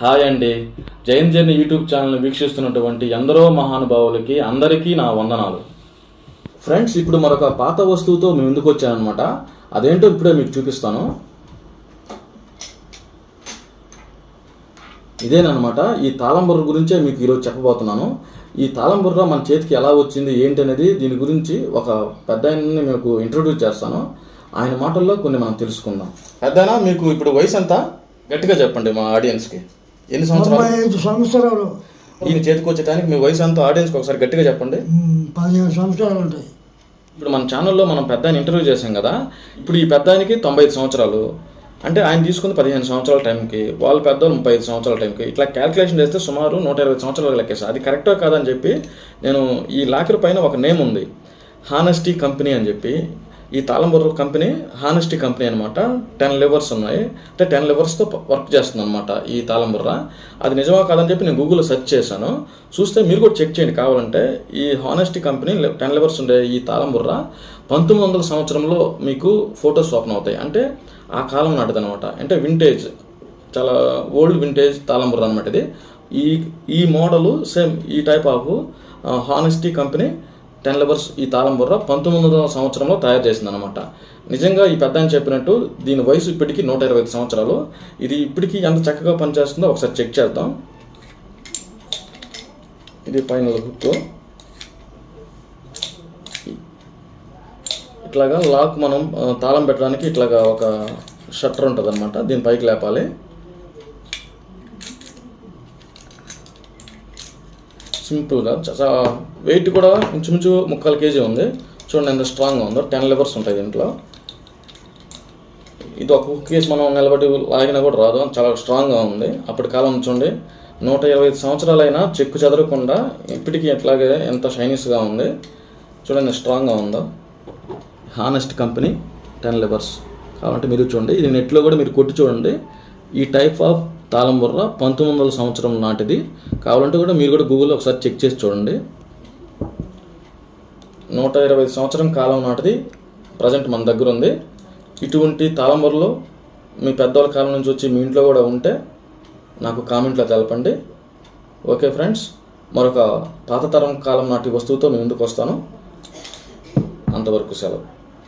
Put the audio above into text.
Hi అండి. Jain జర్ని YouTube channel వీక్షిస్తున్నటువంటి ఎందరో మహానుభావులకి అందరికీ నా వందనాలు. ఫ్రెండ్స్ ఇప్పుడు మరొక పాత వస్తువుతో మేము ముందుకు వచ్చానమాట అదేంటో ఇప్పుడే మీకు చూపిస్తాను. ఇదేనమాట ఈ తాళంబుర్ర గురించే మీకు ఈరోజు చెప్పబోతున్నాను. ఈ తాళంబుర్ర మన చేతికి ఎలా వచ్చింది ఏంటి అనేది దీని గురించి ఒక పెద్ద ఆయనని మీకు ఇంట్రొడ్యూస్ చేస్తాను. ఆయన మాటల్లో కొన్ని మనం తెలుసుకుందాం. పెద్దనా మీకు ఇప్పుడు వయసు ఎంత గట్టిగా చెప్పండి మా ఆడియన్స్కి. ఎన్ని సంవత్సరాలు? ఐదు సంవత్సరాలు. ఈయన చేతికి మీ వయసు ఎంత ఆడియన్స్కి ఒకసారి గట్టిగా చెప్పండి. పదిహేను సంవత్సరాలు ఉంటాయి. ఇప్పుడు మన ఛానల్లో మనం పెద్ద ఇంటర్వ్యూ చేశాం కదా ఇప్పుడు ఈ పెద్ద ఆయనకి తొంభై ఐదు సంవత్సరాలు. అంటే ఆయన తీసుకుంది పదిహేను సంవత్సరాల టైంకి వాళ్ళ పెద్దవాళ్ళు ముప్పై ఐదు సంవత్సరాల టైంకి. ఇట్లా క్యాల్కులేషన్ చేస్తే సుమారు నూట ఇరవై సంవత్సరాలు లెక్కేస్తా అది కరెక్టో కాదని చెప్పి నేను ఈ లాకర్ పైన ఒక నేమ్ ఉంది. హానెస్టీ కంపెనీ అని చెప్పి. ఈ తాళంబుర్ర కంపెనీ హానెస్టీ కంపెనీ అనమాట టెన్ లెవర్స్ ఉన్నాయి. అంటే టెన్ లెవర్స్తో వర్క్ చేస్తుంది అనమాట ఈ తాళంబుర్ర అది నిజమా కాదని చెప్పి నేను గూగుల్లో సెర్చ్ చేశాను. చూస్తే మీరు కూడా చెక్ చేయండి కావాలంటే. ఈ హానెస్టీ కంపెనీ టెన్ లెవర్స్ ఉండే ఈ తాళంబుర్ర పంతొమ్మిది వందల సంవత్సరంలో మీకు ఫొటోస్ ఓపెన్ అవుతాయి. అంటే ఆ కాలం నాటిది అనమాట అంటే వింటేజ్ చాలా ఓల్డ్ వింటేజ్ తాళంబుర్ర అనమాట ఇది. ఈ ఈ మోడలు సేమ్ ఈ type of honesty company ten levers ఈ తాళంబుర్ర పంతొమ్మిది వందల సంవత్సరంలో తయారు చేసింది అనమాట నిజంగా ఈ పెద్ద అని చెప్పినట్టు దీని వయసు ఇప్పటికీ నూట ఇరవై ఐదు సంవత్సరాలు. ఇది ఇప్పటికీ ఎంత చక్కగా పనిచేస్తుందో ఒకసారి చెక్ చేద్దాం. ఇది పైన హుక్ ఇట్లాగా లాక్ మనం తాళం పెట్టడానికి ఇట్లాగా ఒక షట్టర్ ఉంటుంది అనమాట దీని పైకి లేపాలి. సింపుల్గా చాలా వెయిట్ కూడా ఇంచుమించు ముక్కాలు కేజీ ఉంది. చూడండి ఎంత స్ట్రాంగ్గా ఉందో. టెన్ లెవర్స్ ఉంటాయి దీంట్లో. ఇది ఒక కేసు మనం నిలబడి లాగినా కూడా రాదు. చాలా స్ట్రాంగ్గా ఉంది. అప్పటి కాలం చూడండి నూట ఇరవై ఐదు సంవత్సరాలైనా చెక్కు చెదరకుండా ఇప్పటికీ ఎట్లాగే ఎంత షైనీస్గా ఉంది. చూడండి స్ట్రాంగ్గా ఉందో. హానెస్ట్ కంపెనీ టెన్ లెవర్స్ కాబట్టి మీరు చూడండి ఇది నెట్లో కూడా మీరు కొట్టి చూడండి. ఈ టైప్ ఆఫ్ తాళం బుర్ర పంతొమ్మిది వందల సంవత్సరం నాటిది. కావాలంటే కూడా మీరు కూడా గూగుల్లో ఒకసారి చెక్ చేసి చూడండి. నూట ఇరవై ఐదు సంవత్సరం కాలం నాటిది. ప్రజెంట్ మన దగ్గర ఉంది. ఇటువంటి తాళం బుర్రలు మీ పెద్దవాళ్ళ కాలం నుంచి వచ్చి మీ ఇంట్లో కూడా ఉంటే నాకు కామెంట్లో తెలపండి. ఓకే ఫ్రెండ్స్ మరొక పాత తరం కాలం నాటి వస్తువుతో మీ ముందుకు వస్తాను. అంతవరకు సెలవు.